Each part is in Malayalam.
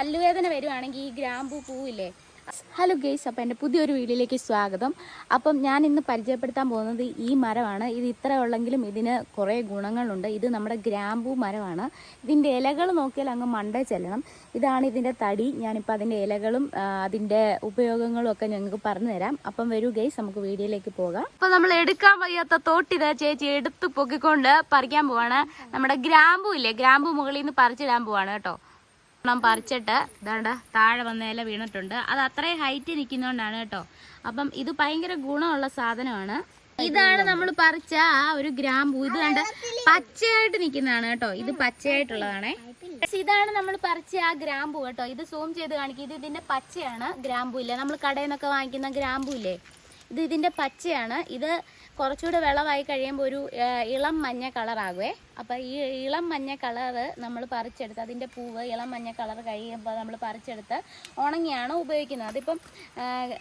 പല്ലുവേദന വരുവാണെങ്കിൽ ഈ ഗ്രാമ്പു പൂവില്ലേ? ഹലോ ഗെയ്സ് അപ്പം എന്റെ പുതിയൊരു വീഡിയോയിലേക്ക് സ്വാഗതം. അപ്പം ഞാൻ ഇന്ന് പരിചയപ്പെടുത്താൻ പോകുന്നത് ഈ മരമാണ്. ഇത് ഇത്ര ഉള്ളെങ്കിലും ഇതിന് കുറേ ഗുണങ്ങളുണ്ട്. ഇത് നമ്മുടെ ഗ്രാമ്പൂ മരമാണ്. ഇതിന്റെ ഇലകൾ നോക്കിയാൽ അങ്ങ് മണ്ട ചെല്ലണം. ഇതാണ് ഇതിന്റെ തടി. ഞാനിപ്പോൾ അതിന്റെ ഇലകളും അതിന്റെ ഉപയോഗങ്ങളും ഒക്കെ ഞങ്ങൾക്ക് പറഞ്ഞു തരാം. അപ്പം വരൂ ഗെയ്സ് നമുക്ക് വീഡിയോയിലേക്ക് പോകാം. അപ്പം നമ്മൾ എടുക്കാൻ വയ്യാത്ത തോട്ടിത ചേച്ചി എടുത്ത് പൊക്കിക്കൊണ്ട് പറിക്കാൻ പോവാണ്. നമ്മുടെ ഗ്രാമ്പൂ ഇല്ലേ? ഗ്രാമ്പൂ മുകളിൽ നിന്ന് പറിച്ചിടാൻ പോവാണ് കേട്ടോ. ഒരെണ്ണം പറിച്ചിട്ട് ഇതാണ്ട് താഴെ വന്ന ഇല വീണിട്ടുണ്ട്. അത് അത്രയും ഹൈറ്റ് നിൽക്കുന്നോണ്ടാണ് കേട്ടോ. അപ്പം ഇത് ഭയങ്കര ഗുണമുള്ള സാധനമാണ്. ഇതാണ് നമ്മൾ പറിച്ച ആ ഒരു ഗ്രാമ്പൂ. ഇത് കണ്ട് പച്ചയായിട്ട് നിൽക്കുന്നതാണ് കേട്ടോ. ഇത് പച്ചയായിട്ടുള്ളതാണേ. ഇതാണ് നമ്മൾ പറിച്ച ആ ഗ്രാമ്പൂ കേട്ടോ. ഇത് സൂം ചെയ്ത് കാണിക്കും. ഇത് ഇതിന്റെ പച്ചയാണ് ഗ്രാമ്പൂ ഇല്ലേ? നമ്മൾ കടയിൽ നിന്നൊക്കെ വാങ്ങിക്കുന്ന ഗ്രാമ്പൂ ഇല്ലേ? ഇത് ഇതിന്റെ പച്ചയാണ്. ഇത് കുറച്ചുകൂടെ വെള്ളമായി കഴിയുമ്പോൾ ഒരു ഇളം മഞ്ഞ കളറാകുവേ. അപ്പോൾ ഈ ഇളം മഞ്ഞ കളറ് നമ്മൾ പറിച്ചെടുത്ത് അതിന്റെ പൂവ് ഇളം മഞ്ഞ കളർ കഴിയുമ്പോൾ നമ്മൾ പറിച്ചെടുത്ത് ഉണങ്ങിയാണ് ഉപയോഗിക്കുന്നത്. അതിപ്പം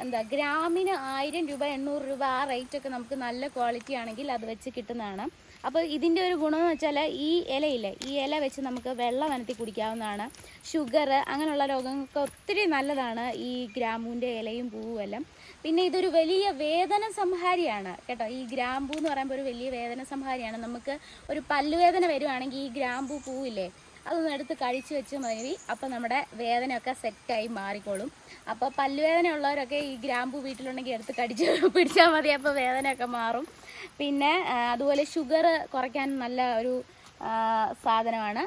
എന്താ ഗ്രാമിന് ആയിരം രൂപ എണ്ണൂറ് രൂപ ആ റേറ്റൊക്കെ നമുക്ക് നല്ല ക്വാളിറ്റി ആണെങ്കിൽ അത് വെച്ച് കിട്ടുന്നതാണ്. അപ്പോൾ ഇതിന്റെ ഒരു ഗുണം എന്ന് വെച്ചാൽ ഈ ഇലയില്ലേ ഈ ഇല വെച്ച് നമുക്ക് വെള്ളം അനത്തി കുടിക്കാവുന്നതാണ്. ഷുഗർ അങ്ങനെയുള്ള രോഗങ്ങൾക്ക് ഒത്തിരി നല്ലതാണ് ഈ ഗ്രാമൂന്റെ ഇലയും പൂവും എല്ലാം. പിന്നെ ഇതൊരു വലിയ വേദന സംഹാരിയാണ്. കേട്ടോ ഈ ഗ്രാമ്പൂ എന്ന് പറയുമ്പോൾ ഒരു വലിയ വേദന സംഹാരിയാണ്. നമുക്ക് ഒരു പല്ലുവേദന വരുവാണെങ്കിൽ ഈ ഗ്രാമ്പൂ പൂവില്ലേ അതൊന്ന് എടുത്ത് കഴിച്ചു വെച്ച് മതി. അപ്പോൾ നമ്മുടെ വേദനയൊക്കെ സെറ്റായി മാറിക്കോളും. അപ്പോൾ പല്ലുവേദന ഉള്ളവരൊക്കെ ഈ ഗ്രാമ്പു വീട്ടിലുണ്ടെങ്കിൽ എടുത്ത് കടിച്ച് പിടിച്ചാൽ മതി അപ്പോൾ വേദനയൊക്കെ മാറും. പിന്നെ അതുപോലെ ഷുഗർ കുറയ്ക്കാൻ നല്ല ഒരു സാധനമാണ്.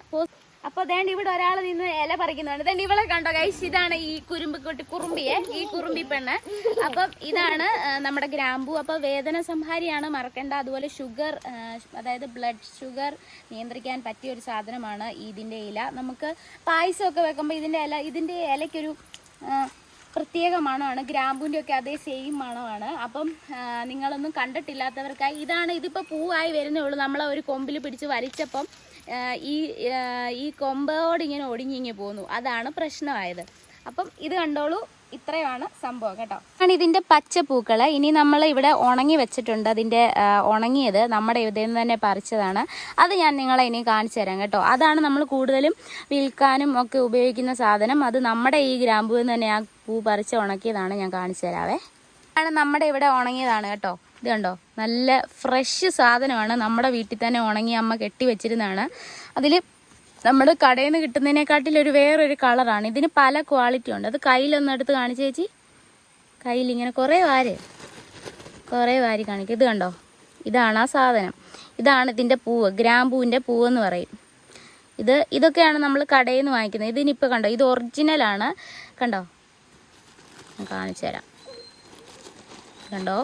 അപ്പോൾ ദേണ്ട ഇവിടെ ഒരാൾ നിന്ന് ഇല പറിക്കുന്നുണ്ട്. ദേണ്ട ഇവളെ കണ്ടോ കൈസ് ഇതാണ് ഈ കുറുമ്പിക്കുട്ടി കുറുമ്പിയെ ഈ കുറുമ്പി പെണ്ണ്. അപ്പം ഇതാണ് നമ്മുടെ ഗ്രാമ്പു. അപ്പോൾ വേദന സംഹാരിയാണ് മറക്കേണ്ട. അതുപോലെ ഷുഗർ അതായത് ബ്ലഡ് ഷുഗർ നിയന്ത്രിക്കാൻ പറ്റിയ ഒരു സാധനമാണ് ഇതിന്റെ ഇല. നമുക്ക് പായസമൊക്കെ വെക്കുമ്പോൾ ഇതിന്റെ ഇല ഇതിന്റെ ഇലയ്ക്കൊരു ആ, പ്രത്യേക മണമാണ് ഗ്രാമ്പൂന്റെ ഒക്കെ അതേ സെയിം മണമാണ് അപ്പം നിങ്ങളൊന്നും കണ്ടിട്ടില്ലാത്തവർക്കായി ഇതാണ് ഇതിപ്പോൾ പൂവായി വരുന്നേ ഉള്ളൂ. നമ്മളെ ഒരു കൊമ്പിൽ പിടിച്ച് വലിച്ചപ്പം ഈ ഈ കൊമ്പോട് ഇങ്ങനെ ഒടിഞ്ഞിങ്ങി പോന്നു. അതാണ് പ്രശ്നമായത്. അപ്പം ഇത് കണ്ടോളൂ. ഇത്രയുമാണ് സംഭവം കേട്ടോ. ആണ് ഇതിന്റെ പച്ച പൂക്കൾ. ഇനി നമ്മൾ ഇവിടെ ഉണങ്ങി വെച്ചിട്ടുണ്ട്. അതിന്റെ ഉണങ്ങിയത് നമ്മുടെ ഇതിൽ നിന്ന് തന്നെ പറിച്ചതാണ്. അത് ഞാൻ നിങ്ങളെ ഇനി കാണിച്ചു തരാം കേട്ടോ. അതാണ് നമ്മൾ കൂടുതലും വിൽക്കാനും ഒക്കെ ഉപയോഗിക്കുന്ന സാധനം. അത് നമ്മുടെ ഈ ഗ്രാമ്പൂവിൽ നിന്ന് തന്നെ ആ പൂ പറിച്ച് ഉണക്കിയതാണ് ഞാൻ കാണിച്ചു തരാവേ. ആണ് നമ്മുടെ ഇവിടെ ഉണങ്ങിയതാണ് കേട്ടോ. ഇത് കണ്ടോ? നല്ല ഫ്രഷ് സാധനമാണ്. നമ്മുടെ വീട്ടിൽ തന്നെ ഉണങ്ങി അമ്മ കെട്ടി വെച്ചിരുന്നതാണ്. അതിൽ നമ്മുടെ കടയിൽ നിന്ന് കിട്ടുന്നതിനെക്കാട്ടിൽ ഒരു വേറൊരു കളറാണ്. ഇതിന് പല ക്വാളിറ്റി ഉണ്ട്. അത് കയ്യിലൊന്നും എടുത്ത് കാണിച്ചു ചേച്ചി. കയ്യിൽ ഇങ്ങനെ കുറേ വാര്. കുറേ വാരി കാണിക്കും. ഇത് കണ്ടോ? ഇതാണ് ആ സാധനം. ഇതാണ് ഇതിന്റെ പൂവ്. ഗ്രാമ്പൂവിന്റെ പൂവെന്ന് പറയും. ഇത് ഇതൊക്കെയാണ് നമ്മൾ കടയിൽ നിന്ന് വാങ്ങിക്കുന്നത്. ഇതിനിപ്പോൾ കണ്ടോ? ഇത് ഒറിജിനലാണ് കണ്ടോ? ഞാൻ കാണിച്ചു തരാം കണ്ടോ?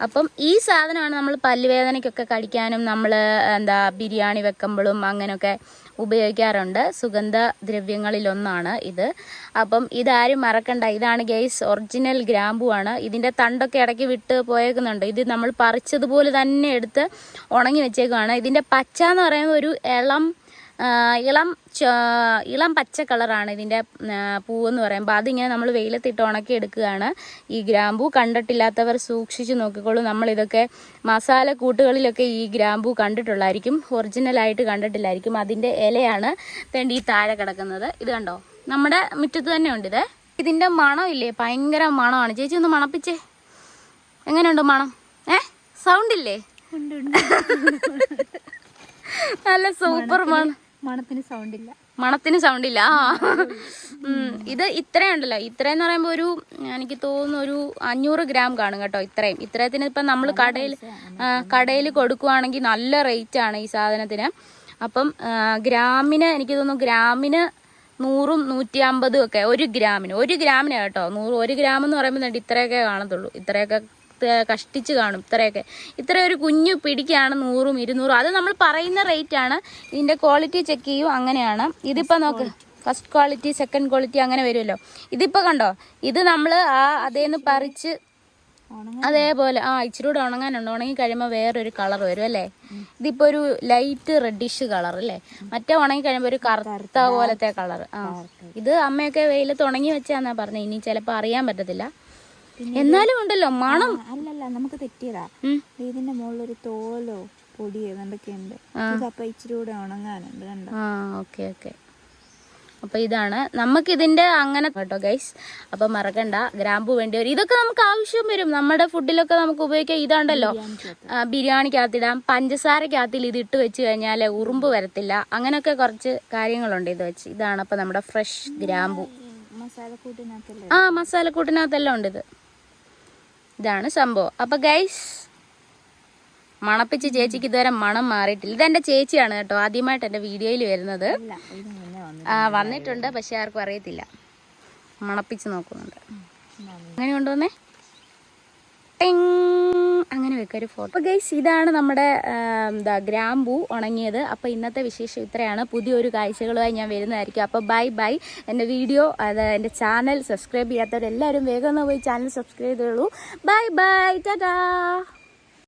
അപ്പം ഈ സാധനമാണ് നമ്മൾ പല്ലുവേദനയ്ക്കൊക്കെ കടിക്കാനും നമ്മൾ എന്താ ബിരിയാണി വെക്കുമ്പോഴും അങ്ങനെയൊക്കെ ഉപയോഗിക്കാറുണ്ട്. സുഗന്ധ ദ്രവ്യങ്ങളിലൊന്നാണ് ഇത്. അപ്പം ഇതാരും മറക്കണ്ട. ഇതാണ് ഗെയ്സ് ഒറിജിനൽ ഗ്രാമ്പു ആണ്. ഇതിന്റെ തണ്ടൊക്കെ ഇടയ്ക്ക് വിട്ട് പോയേക്കുന്നുണ്ട്. ഇത് നമ്മൾ പറിച്ചതുപോലെ തന്നെ എടുത്ത് ഉണങ്ങി വെച്ചേക്കുവാണ്. ഇതിന്റെ പച്ച എന്ന് പറയുന്നത് ഒരു ഇളം ഇളം ച- ഇളം പച്ച കളറാണ് ഇതിന്റെ പൂവെന്ന് പറയുമ്പോൾ അതിങ്ങനെ നമ്മൾ വെയിലത്തിട്ട് ഉണക്കി എടുക്കുകയാണ്. ഈ ഗ്രാമ്പൂ കണ്ടിട്ടില്ലാത്തവർ സൂക്ഷിച്ച് നോക്കിക്കോളൂ. നമ്മളിതൊക്കെ മസാല കൂട്ടുകളിലൊക്കെ ഈ ഗ്രാമ്പൂ കണ്ടിട്ടുള്ളായിരിക്കും. ഒറിജിനലായിട്ട് കണ്ടിട്ടില്ലായിരിക്കും. അതിന്റെ ഇലയാണ് തേണ്ടി ഈ താഴെ കിടക്കുന്നത്. ഇത് കണ്ടോ? നമ്മുടെ മുറ്റത്ത് തന്നെ ഉണ്ട് ഇത്. ഇതിന്റെ മണം ഇല്ലേ? ഭയങ്കര മണമാണ്. ചേച്ചി ഒന്ന് മണപ്പിച്ചേ. എങ്ങനെയുണ്ട് മണം? ഏ? സൗണ്ട് ഇല്ലേ? നല്ല സൂപ്പർ മണം. മണത്തിന് സൗണ്ട് ഇല്ല മണത്തിന് സൗണ്ട് ഇല്ല ആ. ഉം, ഇത് ഇത്രയുണ്ടല്ലോ ഇത്രയെന്ന് പറയുമ്പോൾ ഒരു എനിക്ക് തോന്നുന്നു ഒരു അഞ്ഞൂറ് ഗ്രാം കാണും കേട്ടോ ഇത്രയും. ഇത്രയത്തിന് ഇപ്പം നമ്മൾ കടയിൽ കടയിൽ കൊടുക്കുവാണെങ്കിൽ നല്ല റേറ്റ് ആണ് ഈ സാധനത്തിന്. അപ്പം ഗ്രാമിന് എനിക്ക് തോന്നുന്നു ഗ്രാമിന് നൂറും നൂറ്റി അമ്പതും ഒക്കെ. ഒരു ഗ്രാമിന്. ഒരു ഗ്രാമിന് കേട്ടോ നൂറ്. ഒരു ഗ്രാം എന്ന് പറയുമ്പോൾ ഇത്രയൊക്കെ കാണത്തുള്ളൂ. ഇത്രയൊക്കെ കഷ്ടിച്ച് കാണും ഇത്രയൊക്കെ. ഇത്ര ഒരു കുഞ്ഞു പിടിക്കാണ് നൂറും ഇരുന്നൂറും. അത് നമ്മൾ പറയുന്ന റേറ്റ് ആണ്. ഇതിന്റെ ക്വാളിറ്റി ചെക്ക് ചെയ്യും. അങ്ങനെയാണ്. ഇതിപ്പോ നോക്ക്. ഫസ്റ്റ് ക്വാളിറ്റി സെക്കൻഡ് ക്വാളിറ്റി അങ്ങനെ വരുമല്ലോ. ഇതിപ്പോ കണ്ടോ? ഇത് നമ്മൾ ആ അതേന്ന് പറിച്ച് അതേപോലെ ആ ഇച്ചിരി കൂടെ ഉണങ്ങാനുണ്ട്. ഉണങ്ങി കഴിയുമ്പോൾ വേറൊരു കളർ വരും അല്ലേ? ഇതിപ്പോ ഒരു ലൈറ്റ് റെഡിഷ് കളർ അല്ലേ? മറ്റേ ഉണങ്ങി കഴിയുമ്പോൾ ഒരു കറുത്ത പോലത്തെ കളർ ആ. ഇത് അമ്മയൊക്കെ വെയിലത്ത് ഉണങ്ങി വെച്ചാന്നാ പറഞ്ഞത് ഇനി ചിലപ്പോൾ അറിയാൻ പറ്റത്തില്ല. എന്നാലും ഉണ്ടല്ലോ മണം. അല്ലല്ല നമുക്ക് തെറ്റിയതാ. ഇതിന്റെ മുകളിൽ ഒരു തോലോ പൊടിയോ എന്തൊക്കെ ഉണ്ട് അപ്പൊ ഇച്ചിരി കൂടെ ഉണങ്ങാനുണ്ട് കണ്ടോ? ആ ഓക്കെ ഓക്കെ. അപ്പോൾ ഇതാണ്. നമുക്കിതിന്റെ അങ്ങനെ കേട്ടോ ഗൈസ്. അപ്പോൾ മറക്കണ്ട. ഗ്രാമ്പു വേണ്ടി വരും. ഇതൊക്കെ നമുക്ക് ആവശ്യം വരും. നമ്മുടെ ഫുഡിലൊക്കെ നമുക്ക് ഉപയോഗിക്കാം. ഇതാണ്ടല്ലോ ബിരിയാണിക്കകത്തിടാം. പഞ്ചസാരക്കകത്തിൽ ഇത് ഇട്ട് വെച്ച് കഴിഞ്ഞാൽ ഉറുമ്പ് വരത്തില്ല. അങ്ങനെയൊക്കെ കുറച്ച് കാര്യങ്ങളുണ്ട് ഇത് വെച്ച്. ഇതാണ് അപ്പോൾ നമ്മുടെ ഫ്രഷ് ഗ്രാമ്പു. ആ മസാലക്കൂട്ടിനകത്തെല്ലാം ഉണ്ട് ഇത് ഇതാണ് സംഭവം. അപ്പോൾ ഗൈസ് മണപ്പിച്ച് ചേച്ചിക്ക് ഇതുവരെ മണം മാറിയിട്ടില്ല. ഇതെന്റെ ചേച്ചിയാണ് കേട്ടോ ആദ്യമായിട്ട് എന്റെ വീഡിയോയിൽ വരുന്നത്. വന്നിട്ടുണ്ട് പക്ഷെ ആർക്കും അറിയത്തില്ല. മണപ്പിച്ച് നോക്കുന്നുണ്ട്. അങ്ങനെ കൊണ്ടുവന്നേ. ടിങ്. അങ്ങനെ വെക്ക ഒരു ഫോട്ടോ ഗൈസ് ഇതാണ് നമ്മുടെ എന്താ ഗ്രാമ്പൂ ഉണങ്ങിയത്. അപ്പോൾ ഇന്നത്തെ വിശേഷം ഇത്രയാണ്. പുതിയൊരു കാഴ്ചകളുമായി ഞാൻ വരുന്നതായിരിക്കും. അപ്പോൾ ബൈ ബൈ എന്റെ വീഡിയോ അത് എന്റെ ചാനൽ സബ്സ്ക്രൈബ് ചെയ്യാത്തവരെല്ലാവരും വേഗം ഒന്ന് പോയി ചാനൽ സബ്സ്ക്രൈബ് ചെയ്തോളൂ. Bye bye tata